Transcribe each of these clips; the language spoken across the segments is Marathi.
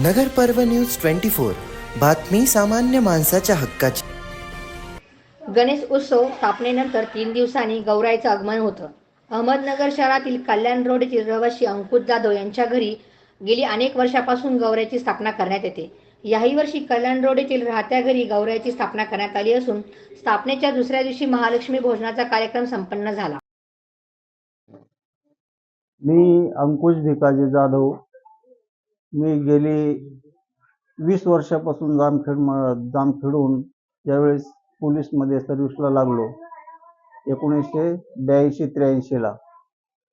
नगर पर्व न्यूज ट्वेंटी फोर. बातमी सामान्य माणसाच्या हक्काची. गणेश उत्सव स्थापनेनंतर तीन दिवसांनी गौराईचं आगमन होतं. अहमदनगर शहरातील कल्याण रोड येथील रहिवासी अंकुश जाधव यांच्या घरी गेली अनेक वर्षापासून गौराईची स्थापना करण्यात येते. याही वर्षी कल्याण रोड येथील राहत्या घरी गौराईची स्थापना करण्यात आली असून स्थापनेच्या दुसऱ्या दिवशी महालक्ष्मी भोजनाचा कार्यक्रम संपन्न झाला. मी अंकुश भिकाजी जाधव मी गेली वीस वर्षापासून जामखेड म- जामखेडून ज्यावेळेस पोलीसमध्ये सर्व्हिसला लागलो एकोणीसशे ब्याऐंशी त्र्याऐंशीला.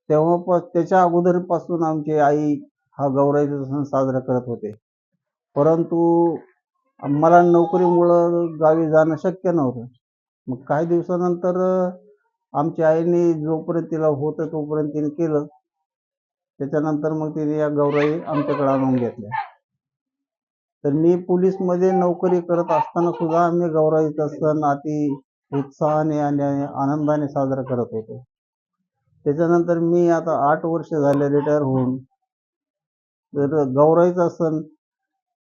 तेव्हापास त्याच्या अगोदरपासून आमची आई हा गौराईचा सण साजरा करत होते. परंतु मला नोकरीमुळं गावी जाणं शक्य नव्हतं. मग काही दिवसानंतर आमच्या आईने जोपर्यंत तिला होतं तोपर्यंत तिने केलं. त्याच्यानंतर मग तिने या गौराई आमच्याकडे आणून घेतल्या. तर मी पोलीसमध्ये नोकरी करत असताना सुद्धा आम्ही गौराईचा सण अति उत्साहाने आणि आनंदाने साजरा करत होतो. त्याच्यानंतर मी आता आठ वर्ष झाले रिटायर होऊन. तर गौराईचा सण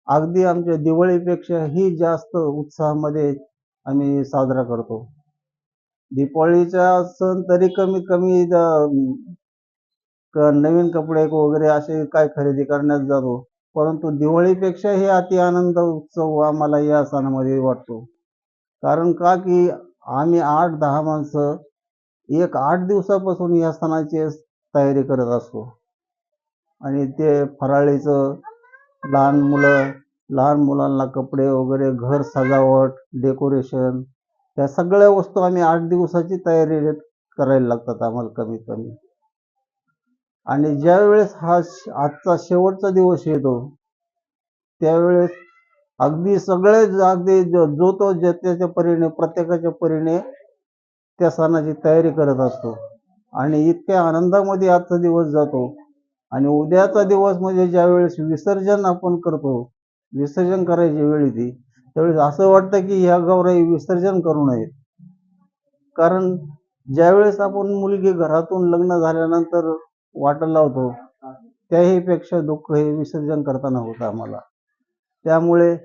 अगदी आमच्या दिवाळीपेक्षाही जास्त उत्साहामध्ये आम्ही साजरा करतो. दीपावलीचा सण तरी कमीत कमी तर नवीन कपडे वगैरे असे काय खरेदी करण्यात जातो. परंतु दिवाळीपेक्षा हे अति आनंद उत्सव आम्हाला या सणामध्ये वाटतो. कारण का की आम्ही आठ दहा माणसं एक आठ दिवसापासून या सणाची तयारी करत असतो. आणि ते फराळीचं लहान मुलं लहान मुलांना कपडे वगैरे घर सजावट डेकोरेशन या सगळ्या वस्तू आम्ही आठ दिवसाची तयारी करायला लागतात आम्हाला कमीत कमी. आणि ज्यावेळेस हा आजचा शेवटचा दिवस येतो त्यावेळेस अगदी सगळे अगदी ज- जो तो त्याच्या परीने प्रत्येकाच्या परीने त्या सणाची तयारी करत असतो. आणि इतक्या आनंदामध्ये आजचा दिवस जातो. आणि उद्याचा दिवस म्हणजे ज्यावेळेस विसर्जन आपण करतो विसर्जन करायची वेळ येते त्यावेळेस असं वाटतं की ह्या गौराई विसर्जन करू नयेत कारण ज्यावेळेस आपण मुलगी घरातून लग्न झाल्यानंतर वाटायला लावतो त्याही पेक्षा दुःख हे विसर्जन करताना होतं आम्हाला. त्यामुळे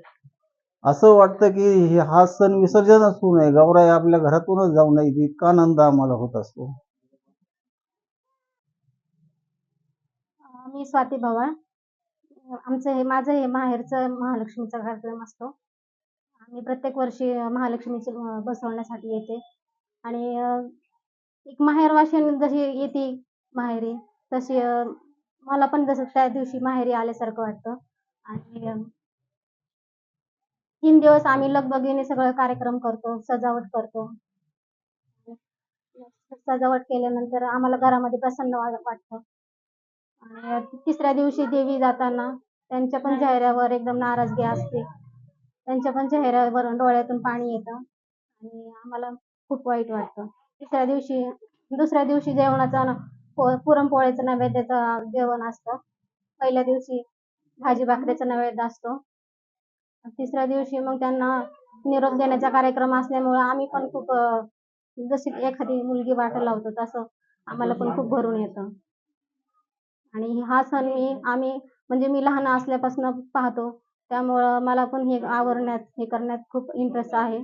असं वाटतं की हा सण विसर्जनच होऊ नये. गौराई आपल्या घरातूनच जाऊ नये. इतका आनंद आम्हाला होत असतो. मी स्वाती भवाळ आमचं हे माझं हे माहेरचं महालक्ष्मीचा कार्यक्रम असतो. आम्ही प्रत्येक वर्षी महालक्ष्मीचे बसवण्यासाठी येते. आणि एक माहेरवाशी जशी येते माहेरी तशी मला पण जसं त्या दिवशी माहेरी आल्यासारखं वाटतं. आणि तीन दिवस आम्ही लगबगीने सगळं कार्यक्रम करतो सजावट करतो. सजावट केल्यानंतर आम्हाला घरामध्ये प्रसन्न वाटतं. आणि तिसऱ्या दिवशी देवी जाताना त्यांच्या पण चेहऱ्यावर एकदम नाराजगी असते. त्यांच्या पण चेहऱ्यावर डोळ्यातून पाणी येतं. आणि आम्हाला खूप वाईट वाटतं. तिसऱ्या दिवशी दुसऱ्या दिवशी जेवणाचा पो- पुरणपोळीचं नैवेद्याचं जेवण असतं. पहिल्या दिवशी भाजी भाकरीचा नैवेद्य असतो. तिसऱ्या दिवशी मग त्यांना निरोप देण्याचा कार्यक्रम असल्यामुळं आम्ही पण खूप जशी एखादी मुलगी वाटा लावतो तसं आम्हाला पण खूप भरून येतं. आणि हा सण मी आम्ही म्हणजे मी लहान असल्यापासून पाहतो. त्यामुळं मला पण हे आवडण्यात हे करण्यात खूप इंटरेस्ट आहे.